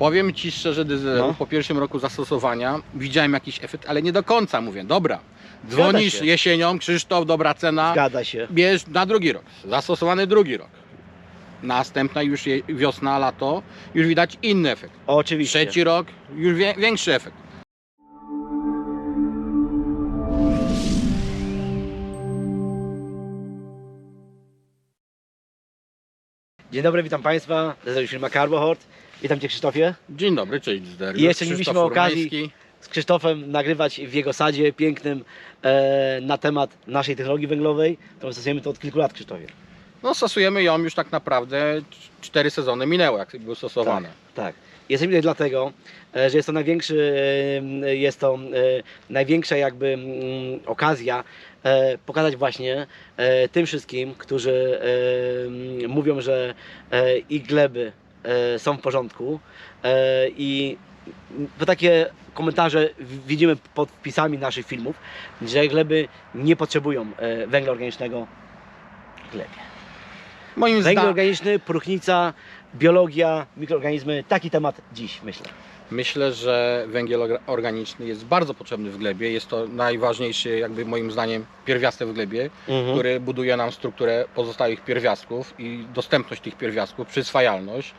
Powiem Ci szczerze, Dyzelu, No. po pierwszym roku zastosowania widziałem jakiś efekt, ale nie do końca mówię, dobra. Dzwonisz jesienią, Krzysztof, dobra cena, Zgadza się. bierz na drugi rok, zastosowany drugi rok. Następna już wiosna, lato, już widać inny efekt. Oczywiście. Trzeci rok, już większy efekt. Dzień dobry, witam Państwa. Nazywam się firma Carbohort. Witam Cię Krzysztofie. Dzień dobry, cześć Dyzelu. I jeszcze nie mieliśmy okazji-. Z Krzysztofem nagrywać w jego sadzie pięknym e, na temat naszej technologii węglowej, którą stosujemy to od kilku lat, Krzysztofie. No stosujemy ją już tak naprawdę cz- cztery sezony minęło, jak były stosowane. Tak. Jestem tutaj dlatego, e, że jest to największy, e, jest to e, największa jakby mm, okazja pokazać właśnie tym wszystkim, którzy mm, mówią, że ich gleby są w porządku i to takie komentarze widzimy pod wpisami naszych filmów, że gleby nie potrzebują węgla organicznego w glebie. Moim Węgiel zdaniem organiczny, próchnica, biologia, mikroorganizmy, taki temat dziś myślę. myślę, że węgiel orga- organiczny jest bardzo potrzebny w glebie. Jest to najważniejszy, jakby moim zdaniem, pierwiastek w glebie, Mhm. który buduje nam strukturę pozostałych pierwiastków i dostępność tych pierwiastków, przyswajalność,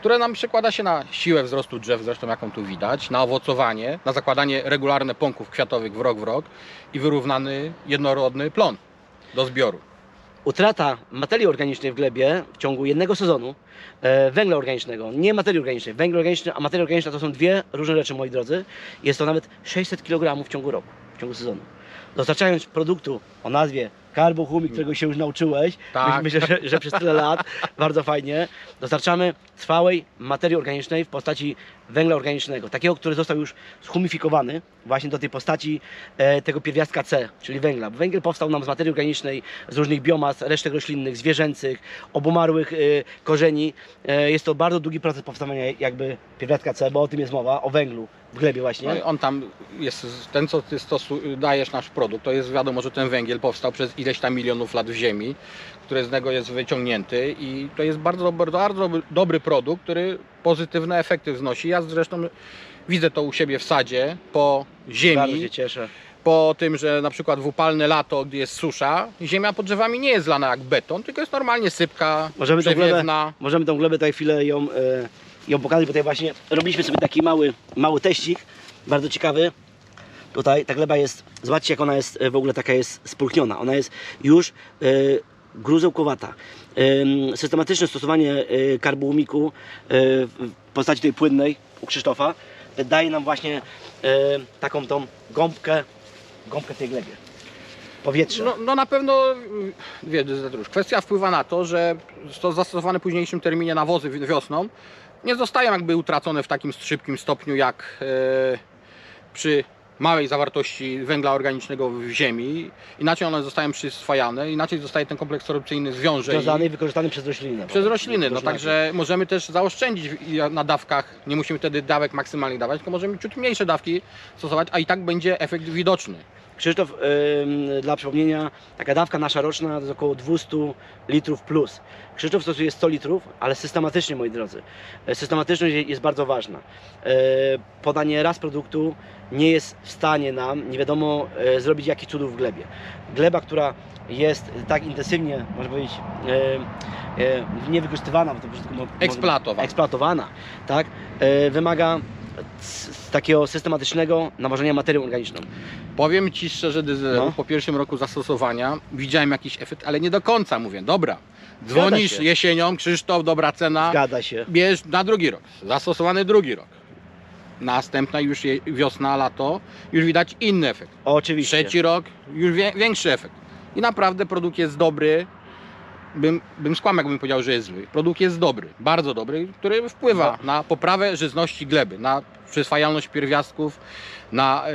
które nam przekłada się na siłę wzrostu drzew, zresztą jaką tu widać, na owocowanie, na zakładanie regularne pąków kwiatowych w rok w rok i wyrównany jednorodny plon do zbioru. Utrata materii organicznej w glebie w ciągu jednego sezonu e, węgla organicznego, nie materii organicznej, węgiel organiczny, a materia organiczna to są dwie różne rzeczy, moi drodzy. Jest to nawet 600 kg w ciągu roku, w ciągu sezonu. Dostarczając produktu o nazwie Carbohumi, którego się już nauczyłeś, Tak. myślę, że, że przez tyle lat, bardzo fajnie, dostarczamy trwałej materii organicznej w postaci węgla organicznego, takiego, który został już shumifikowany właśnie do tej postaci e, tego pierwiastka C, czyli węgla. Węgiel powstał nam z materii organicznej, z różnych biomas, resztek roślinnych, zwierzęcych, obumarłych e, korzeni. E, jest to bardzo długi proces powstawania jakby pierwiastka C, bo o tym jest mowa, o węglu w glebie właśnie. No i on tam jest, ten co ty stosu, dajesz nasz produkt, to jest wiadomo, że ten węgiel powstał przez ileś tam milionów lat w ziemi, który z niego jest wyciągnięty i to jest bardzo dobry, bardzo dobry, produkt, który pozytywne efekty wznosi. Ja zresztą widzę to u siebie w sadzie, po Bardzo ziemi, się cieszę. po tym, że na przykład w upalne lato, gdy jest susza, ziemia pod drzewami nie jest zlana jak beton, tylko jest normalnie sypka, Możemy tą glebę, możemy tą glebę tutaj chwilę ją, e, ją pokazać, bo tutaj właśnie robiliśmy sobie taki mały, mały teścik, bardzo ciekawy. Tutaj ta gleba jest, zobaczcie jak ona jest e, w ogóle taka jest spulchniona. Ona jest już e, gruzełkowata. Em, systematyczne stosowanie e, w postaci tej płynnej u Krzysztofa daje nam właśnie taką tą gąbkę, gąbkę tej glebie. Powietrze. No, no na pewno, y, wie, kwestia wpływa na to, że to zastosowane w późniejszym terminie nawozy wi- wiosną nie zostają jakby utracone w takim szybkim stopniu jak e, przy małej zawartości węgla organicznego w ziemi. Inaczej one zostają przyswajane, inaczej zostaje ten kompleks sorpcyjny zwiąże Związany i wykorzystany przez rośliny. przez rośliny. No także możemy też zaoszczędzić na dawkach, nie musimy wtedy dawek maksymalnych dawać, tylko możemy ciut mniejsze dawki stosować, a i tak będzie efekt widoczny. Krzysztof, ym, dla przypomnienia, taka dawka nasza roczna to jest około 200 litrów plus. Krzysztof stosuje 100 litrów, ale systematycznie, moi drodzy. E, Systematyczność je- jest bardzo ważna. E, Podanie raz produktu nie jest w stanie nam, nie wiadomo, e, zrobić jakich cudów w glebie. Gleba, która jest tak intensywnie, można powiedzieć, e, e, niewykorzystywana, bo to brzydko mo- Eksploatowana. eksploatowana, tak, e, wymaga takiego systematycznego nawożenia materią organiczną. Powiem Ci szczerze, Dyzelu, No. po pierwszym roku zastosowania widziałem jakiś efekt, ale nie do końca mówię, dobra. Dzwonisz się. jesienią, Krzysztof, dobra cena, Zgadza się. bierz na drugi rok, zastosowany drugi rok. Następna już je, wiosna, lato, już widać inny efekt. Oczywiście. Trzeci rok, już wie, większy efekt. I naprawdę produkt jest dobry, bym, bym skłamał, jakbym powiedział, że jest zły. Produkt jest dobry, bardzo dobry, który wpływa na poprawę żyzności gleby, na przyswajalność pierwiastków, na e,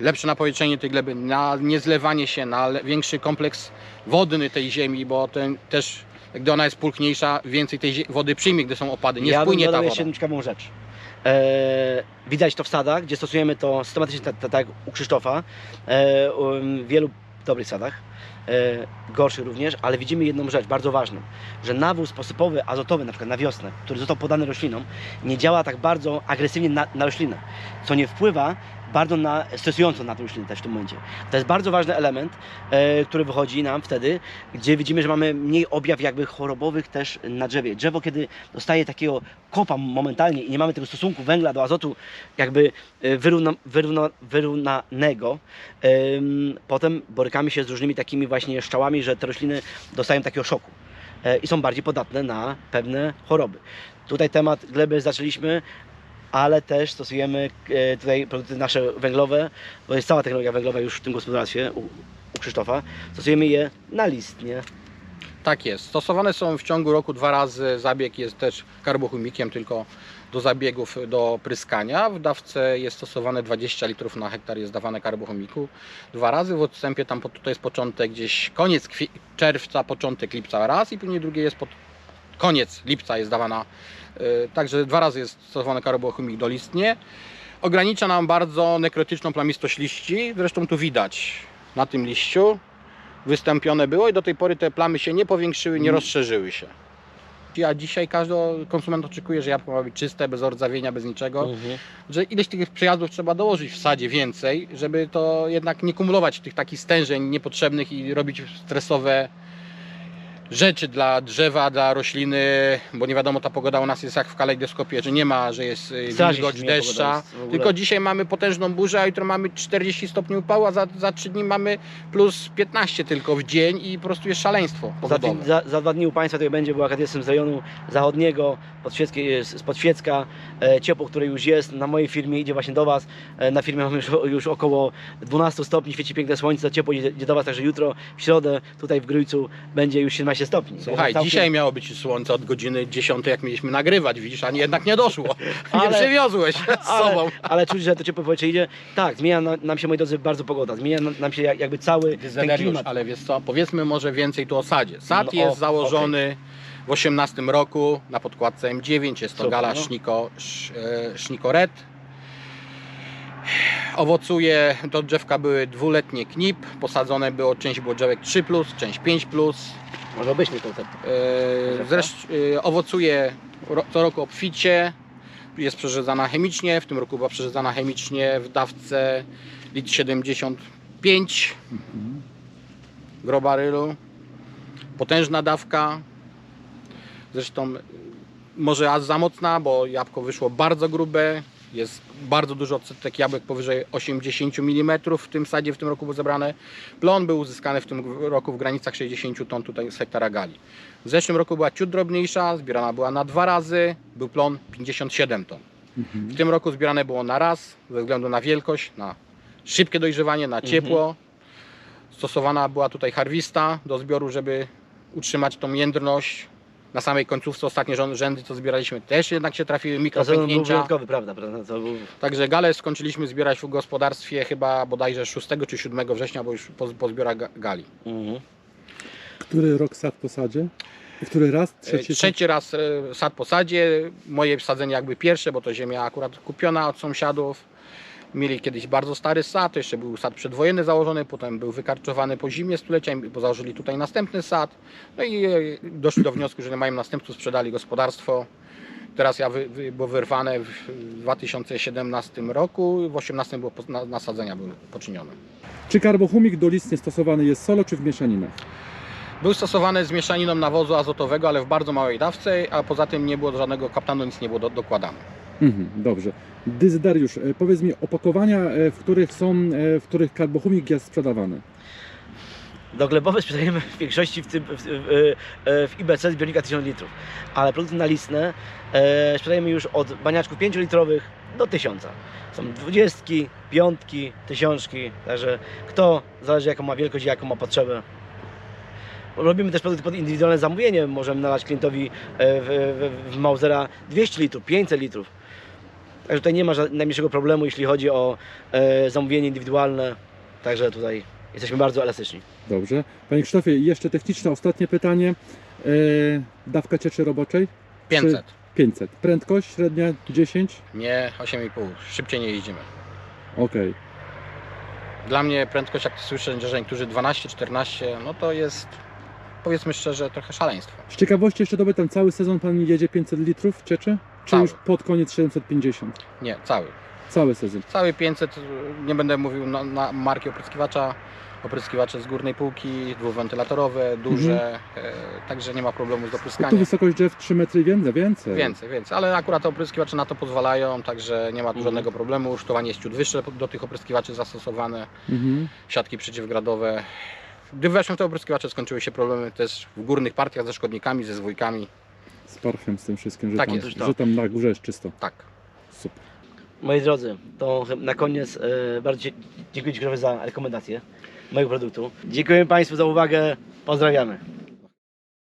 lepsze napowietrzenie tej gleby, na niezlewanie się, na większy kompleks wodny tej ziemi, bo ten też, gdy ona jest pulchniejsza, więcej tej wody przyjmie, gdy są opady, nie ja bym spłynie ta dodał woda. jeszcze jedną ciekawą rzecz. E, widać to w sadach, gdzie stosujemy to systematycznie, tak tak jak u Krzysztofa. E, um, wielu w dobrych sadach, e, gorszych również, ale widzimy jedną rzecz bardzo ważną, że nawóz posypowy, azotowy, na przykład na wiosnę, który został podany roślinom, nie działa tak bardzo agresywnie na, na roślinę, co nie wpływa bardzo na, stresująco na roślinę też w tym momencie. To jest bardzo ważny element, e, który wychodzi nam wtedy, gdzie widzimy, że mamy mniej objaw jakby chorobowych też na drzewie. Drzewo, kiedy dostaje takiego kopa momentalnie i nie mamy tego stosunku węgla do azotu jakby e, wyrówna, wyrówna, wyrównanego, em, potem borykamy się z różnymi takimi właśnie szczałami, że te rośliny dostają takiego szoku e, i są bardziej podatne na pewne choroby. Tutaj temat gleby zaczęliśmy, ale też stosujemy e, tutaj produkty nasze węglowe, bo jest cała technologia węglowa już w tym gospodarstwie u, u Krzysztofa. Stosujemy je na listnie. Tak jest. Stosowane są w ciągu roku dwa razy. Zabieg jest też karbochumikiem, tylko do zabiegów do pryskania. W dawce jest stosowane 20 litrów na hektar jest dawane karbochumiku. Dwa razy w odstępie, tam to jest początek gdzieś koniec czerwca, początek lipca raz i później drugie jest pod koniec lipca jest dawana. y, Także dwa razy jest stosowany karbochumik dolistnie. Ogranicza nam bardzo nekrotyczną plamistość liści. Zresztą tu widać na tym liściu wystąpione było i do tej pory te plamy się nie powiększyły, nie Mm. rozszerzyły się. A dzisiaj każdy konsument oczekuje, że jabłko ma być czyste, bez rdzawienia, bez niczego. Że ileś tych przejazdów trzeba dołożyć w sadzie więcej, żeby to jednak nie kumulować tych takich stężeń niepotrzebnych i robić stresowe rzeczy dla drzewa, dla rośliny, bo nie wiadomo ta pogoda u nas jest jak w kalejdoskopie, że nie ma, że jest y, wilgoć, deszcza. Tylko dzisiaj mamy potężną burzę, a jutro mamy 40 stopni upału, a za, za 3 dni mamy plus 15 tylko w dzień i po prostu jest szaleństwo Za, pogodowe. za, za dwa dni u Państwa tutaj będzie, bo akurat jestem z rejonu zachodniego, Podświeckie- z Podświecka, e, ciepło, które już jest, na mojej firmie idzie właśnie do Was. E, na firmie mamy już, już około 12 stopni, świeci piękne słońce, ciepło idzie, idzie do Was, także jutro w środę tutaj w Grójcu będzie już 17 stopni. Słuchaj, Całkiem- dzisiaj miało być słońce od godziny 10, jak mieliśmy nagrywać, widzisz, a nie, jednak nie doszło. Nie Ale- przywiozłeś z sobą. ale czuć, że to ciepłe powietrze idzie. Tak, zmienia na- nam się, moi drodzy, bardzo pogoda. Zmienia nam- się jak- jakby cały ten klimat. ale wiesz co, powiedzmy może więcej tu o sadzie. Sad No, jest o, założony w 18 roku na podkładce M9, jest to Super, gala no. Szniko, sz, e, Szniko Red. Owocuje, do drzewka były dwuletnie knip, posadzone było, część było drzewek 3+, część 5+. Może obejrzmy koncept. E, Zresztą e, owocuje ro, co roku obficie, jest przerzedzana chemicznie, w tym roku była przerzedzana chemicznie w dawce litr 75 grobarylu. Potężna dawka. Zresztą y, może aż za mocna, bo jabłko wyszło bardzo grube. Jest bardzo dużo odsetek jabłek powyżej 80 mm w tym sadzie w tym roku był zebrane. Plon był uzyskany w tym roku w granicach 60 ton tutaj z hektara gali. W zeszłym roku była ciut drobniejsza, zbierana była na dwa razy, był plon 57 ton. W tym roku zbierane było na raz, ze względu na wielkość, na szybkie dojrzewanie, na ciepło. Stosowana była tutaj harwista do zbioru, żeby utrzymać tą jędrność. Na samej końcówce ostatnie rząd- rzędy, co zbieraliśmy, też jednak się trafiły To był mikropęknięcia. wyjątkowy, prawda? prawda? To był... Także galę skończyliśmy zbierać w gospodarstwie chyba bodajże 6 czy 7 września, bo już po, po zbiorach ga- gali. Mhm. Który rok sad w posadzie? Który raz? Trzeci, Trzeci? Trzeci raz e, sad po sadzie. Moje sadzenie jakby pierwsze, bo to ziemia akurat kupiona od sąsiadów. Mieli kiedyś bardzo stary sad, jeszcze był sad przedwojenny założony, potem był wykarczowany po zimie stulecia, bo założyli tutaj następny sad. No i e, doszli do wniosku, że nie mają następców, sprzedali gospodarstwo. Teraz ja wy, wy, było wyrwane w 2017 roku, w 2018 było na- nasadzenia były poczynione. Czy karbochumik dolistnie stosowany jest solo czy w mieszaninach? Był stosowany z mieszaniną nawozu azotowego, ale w bardzo małej dawce, a poza tym nie było żadnego kaptanu, nic nie było do, dokładane. Mhm, dobrze. Dyzdariusz, e, powiedz mi opakowania, e, w których są, e, w których karbochumik jest sprzedawany. Do glebowe sprzedajemy w większości w, tym, w, w, w IBC zbiornika 1000 litrów, ale produkty nalistne e, sprzedajemy już od baniaczków 5 litrowych do 1000. Są dwudziestki, piątki, tysiączki, także kto, zależy jaką ma wielkość i jaką ma potrzebę. Robimy też produkty pod indywidualne zamówienie, możemy nalać klientowi w, w, w Mausera 200 litrów, 500 litrów. Także tutaj nie ma najmniejszego problemu, jeśli chodzi o e, zamówienie indywidualne, także tutaj jesteśmy bardzo elastyczni. Dobrze. Panie Krzysztofie, jeszcze techniczne ostatnie pytanie. E, dawka cieczy roboczej? 500. 500. Prędkość średnia 10? Nie 8,5. Szybciej nie jeździmy. Okej. Dla mnie prędkość, jak słyszę, że niektórzy 12-14, no to jest, powiedzmy szczerze, trochę szaleństwo. Z ciekawości jeszcze doby, tam cały sezon pan jedzie 500 litrów cieczy? Czy Cały. już pod koniec 750? Nie, cały. Cały sezon. Cały 500, nie będę mówił na, na marki opryskiwacza, opryskiwacze z górnej półki, dwuwentylatorowe, duże, e, także nie ma problemu z Bo tu wysokość drzew 3 metry więcej, więcej. Więcej, więcej, ale akurat te opryskiwacze na to pozwalają, także nie ma tu Mhm. żadnego problemu. Usztowanie jest ciut wyższe do tych opryskiwaczy zastosowane, Mhm. siatki przeciwgradowe. Gdy weszłem w te opryskiwacze, skończyły się problemy też w górnych partiach ze szkodnikami, ze zwójkami. Z parfem, z tym wszystkim, że, Tak tam, jest, że tam na górze jest czysto. Tak. Super. Moi drodzy, to na koniec e, bardzo dzie- dziękuję Ci Krzysztofie za rekomendację mojego produktu. Dziękuję Państwu za uwagę. Pozdrawiamy.